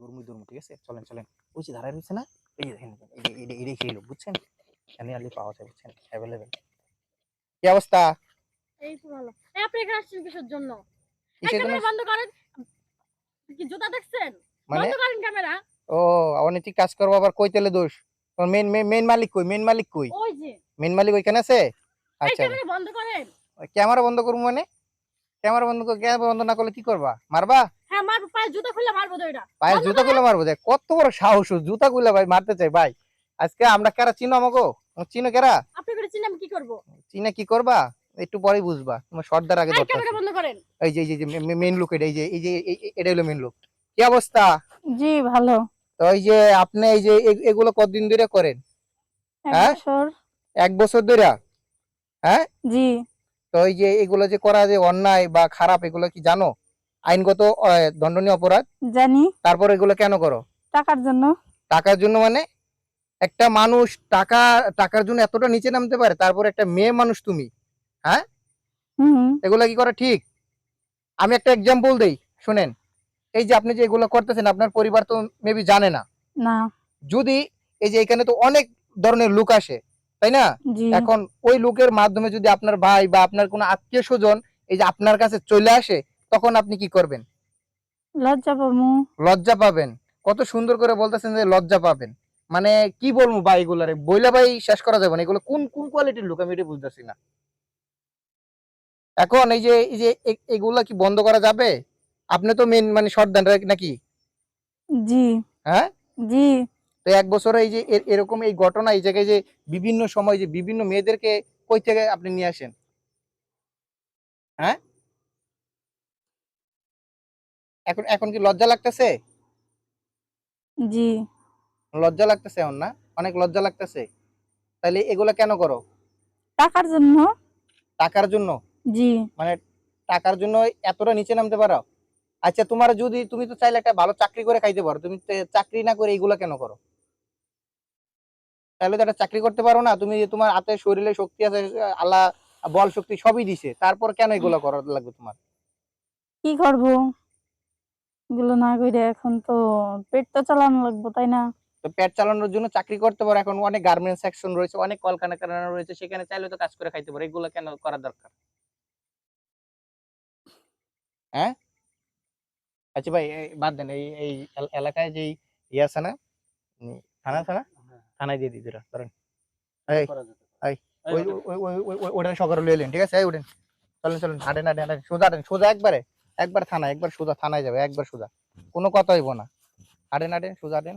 দুর্মুই দুর্মু ঠিক আছে? চলেন চলেন। ওই যে ধারায় রয়েছে না এই যে দেখেন এটাই লোক বুঝছেন? এখানে আলি পাওয়া যায় বুঝছেন? অ্যাভেলেবেল কি অবস্থা? এই তো ভালো। এই আপনি এখানে আসছেন কিসের জন্য? এই ক্যামেরা বন্ধ করেন। কি জুতা দেখছেন? মানে? বন্ধ করেন ক্যামেরা। ও অনৈতিক কাজ করব আবার কই তেলে দোষ? মেন মেন মালিক কই মেন মালিক কই? ওই যে। মেন মালিক ওইখানে আছে? আচ্ছা। ক্যামেরা বন্ধ করেন। ক্যামেরা বন্ধ করব মানে? ক্যামেরা বন্ধ করে ক্যামেরা বন্ধ না করলে কি করবা? মারবা? হ্যাঁ মারবো পায়ে জুতা খুলে মারবো তো এটা। পায়ের জুতা গুলো মারবো দেখ কত বড় সাহস জুতা গুলো ভাই মারতে চাই ভাই। আজকে আমরা কেরা চিনো আমাকে চিনো কেরা? আপনি করে চিনে আমি কি করব? চিনে কি করবা? একটু পরে বুঝবা তোমার সর্দার আগে এই দরকার বন্ধ করেন? এই যে এই যে মেন লুক এটা এই যে এই যে এটা হলো মেন লুক কি অবস্থা? জি ভালো। তো এই যে আপনি এই যে এগুলো কতদিন ধরে করেন? হ্যাঁ? এক বছর ধরে? হ্যাঁ? জি। তো এই যে এগুলো যে করা যে অন্যায় বা খারাপ এগুলো কি জানো? আইনগত দণ্ডনীয় অপরাধ। জানি। তারপর এগুলো কেন করো? টাকার জন্য। টাকার জন্য মানে? একটা মানুষ টাকা টাকার জন্য এতটা নিচে নামতে পারে তারপর একটা মেয়ে মানুষ তুমি হুম। এগুলো কি করা ঠিক? আমি একটা এক্সাম্পল দেই শুনেন। এই যে আপনি যে এগুলো করতেছেন আপনার পরিবার তো মেবি জানে না। না। যদি এই যে এখানে তো অনেক ধরনের লোক আসে তাই না? এখন ওই লোকের মাধ্যমে যদি আপনার ভাই বা আপনার কোনো আত্মীয় স্বজন এই যে আপনার কাছে চলে আসে তখন আপনি কি করবেন? লজ্জা পাবো। লজ্জা পাবেন। কত সুন্দর করে বলতেছেন যে লজ্জা পাবেন। মানে কি বলব ভাই এগুলারে? বইলা ভাই শেষ করা যাবে না। এগুলো কোন কোন কোয়ালিটির লোক? আমি এটা বুঝতেছি না। এখন এই যে এই যে এগুলা কি বন্ধ করা যাবে? আপনি তো মেন মানে সর্দান নাকি? জি। হ্যাঁ? জি। তো এক বছরে এই যে এরকম এই ঘটনা এই জায়গায় যে বিভিন্ন সময় যে বিভিন্ন মেয়েদেরকে কই থেকে আপনি নিয়ে আসেন? হ্যাঁ? এখন এখন কি লজ্জা লাগতেছে? জি। লজ্জা লাগতেছে এখন না? অনেক লজ্জা লাগতেছে। তাহলে এগুলা কেন করো? টাকার জন্য। টাকার জন্য? জি। মানে টাকার জন্য এতটা নিচে নামতে পারো? আচ্ছা তোমার যদি তুমি তো চাইলে একটা ভালো চাকরি করে খাইতে পারো। তুমি চাকরি না করে এইগুলা কেন করো? তাহলে তো একটা চাকরি করতে পারো না। তুমি তোমার হাতে শরীরে শক্তি আছে আল্লাহ বল শক্তি সবই দিছে। তারপর কেন এগুলো করা লাগবে তোমার? কি করব? এগুলো না করে এখন তো পেট তো চালানো লাগবে তাই না? তো পেট চালানোর জন্য চাকরি করতে পারো এখন অনেক গার্মেন্টস সেকশন রয়েছে অনেক কলকারখানা রয়েছে সেখানে চাইলে তো কাজ করে খাইতে পারো এগুলো কেন করা দরকার? হ্যাঁ? আচ্ছা ভাই বাদ দেন এই এই এলাকায় যেই ইয়ে আছে না থানা আছে না? থানায় দিয়ে দিই দুটা ধরেন। এই ওই ওই ওই ওই- ওই- ওটা সকালে লয়ে এলেন ঠিক আছে? চলেন চলেন হাঁটেন হাঁটেন হাঁটেন। সোজা হাঁটেন সোজা একবারে। একবার থানায়, একবার সোজা থানায় যাবে, একবার সোজা। কোনো কথা হইব না। হাঁটেন হাঁটেন সোজা হাঁটেন